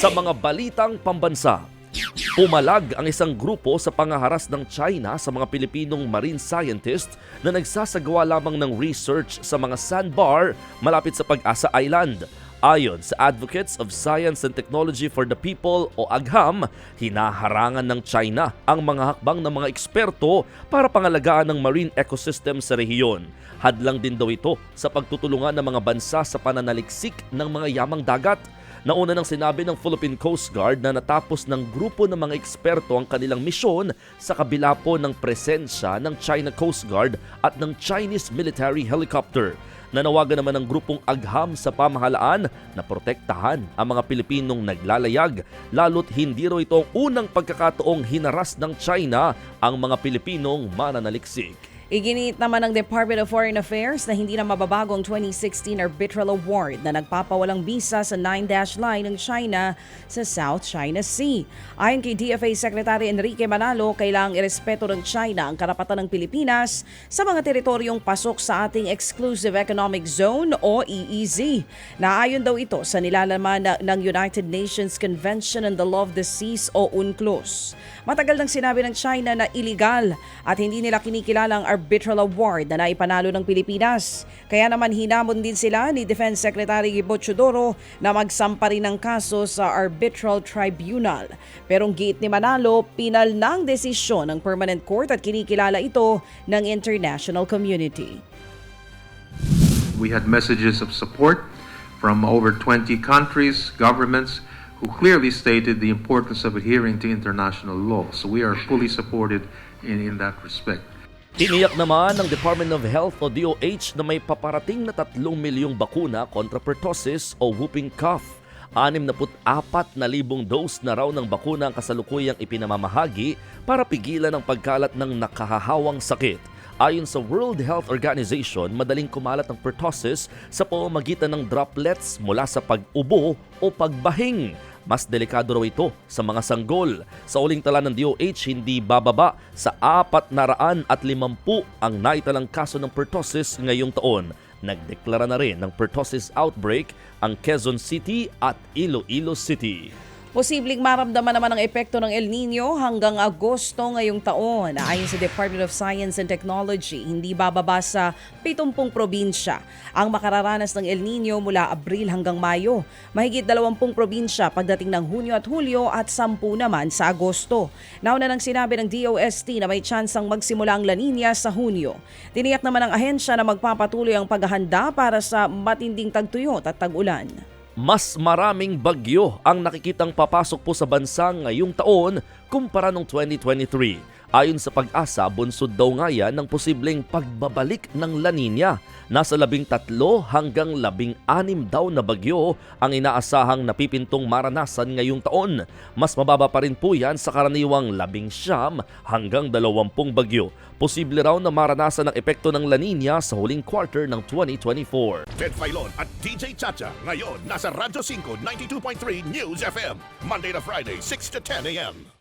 Sa mga balitang pambansa, Pumalag ang isang grupo sa pangaharas ng China sa mga Pilipinong marine scientist na nagsasagawa lamang ng research sa mga sandbar malapit sa Pag-asa Island. Ayon sa Advocates of Science and Technology for the People o AGHAM, hinaharangan ng China ang mga hakbang ng mga eksperto para pangalagaan ng marine ecosystem sa rehiyon. Hadlang din daw ito sa pagtutulungan ng mga bansa sa pananaliksik ng mga yamang dagat. Nauna nang sinabi ng Philippine Coast Guard na natapos ng grupo ng mga eksperto ang kanilang misyon sa kabila po ng presensya ng China Coast Guard at ng Chinese military helicopter. Nanawagan naman ng grupong agham sa pamahalaan na protektahan ang mga Pilipinong naglalayag lalo't hindi raw ito ang unang pagkakataong hinaras ng China ang mga Pilipinong mananaliksik. Iginiit naman ng Department of Foreign Affairs na hindi na mababago ang 2016 Arbitral Award na nagpapawalang bisa sa 9-dash line ng China sa South China Sea. Ayon kay DFA Secretary Enrique Manalo, kailangang irespeto ng China ang karapatan ng Pilipinas sa mga teritoryong pasok sa ating Exclusive Economic Zone o EEZ. Naayon daw ito sa nilalaman ng United Nations Convention on the Law of the Seas o UNCLOS. Matagal nang sinabi ng China na illegal at hindi nila kinikilala ang arbitral award na naipanalo ng Pilipinas. Kaya naman hinamon din sila ni Defense Secretary Gibo Chodoro na magsampa rin ng kaso sa Arbitral Tribunal. Pero ang giit ni Manalo, pinal ng desisyon ng Permanent Court at kinikilala ito ng international community. We had messages of support from over 20 countries, governments, who clearly stated the importance of adhering to international law. So we are fully supported in, in that respect. Tiniyak naman ng Department of Health o DOH na may paparating na 3 milyong bakuna kontra pertussis o whooping cough. 64 na libong dose na raw ng bakuna ang kasalukuyang ipinamamahagi para pigilan ang pagkalat ng nakahahawang sakit. Ayon sa World Health Organization, madaling kumalat ang pertussis sa pamamagitan ng droplets mula sa pag-ubo o pagbahing. Mas delikado raw ito sa mga sanggol. Sa uling tala ng DOH, hindi bababa sa 450 ang naitalang kaso ng pertussis ngayong taon. Nagdeklara na rin ng pertussis outbreak ang Quezon City at Iloilo City. Posibleng maramdaman naman ang epekto ng El Nino hanggang Agosto ngayong taon. Ayon sa Department of Science and Technology, hindi bababa sa 70 probinsya ang makararanas ng El Nino mula Abril hanggang Mayo. Mahigit 20 probinsya pagdating ng Hunyo at Hulyo at 10 naman sa Agosto. Nauna nang sinabi ng DOST na may tsansang magsimula ang La Nina sa Hunyo. Tiniyak naman ng ahensya na magpapatuloy ang paghahanda para sa matinding tagtuyot at tag-ulan. Mas maraming bagyo ang nakikitang papasok po sa bansa ngayong taon kumpara noong 2023. Ayon sa pag-asa, bunsod daw nga yan ng posibleng pagbabalik ng La Nina. Nasa labing tatlo hanggang labing anim daw na bagyo ang inaasahang napipintong maranasan ngayong taon. Mas mababa pa rin po yan sa karaniwang labing siyam hanggang dalawampung bagyo. Posible raw na maranasan ang epekto ng La Nina sa huling quarter ng 2024. Ted Filon at DJ Chacha. Ngayon, nasa Radyo 5, 92.3 News FM. Monday to Friday, 6 to 10 a.m.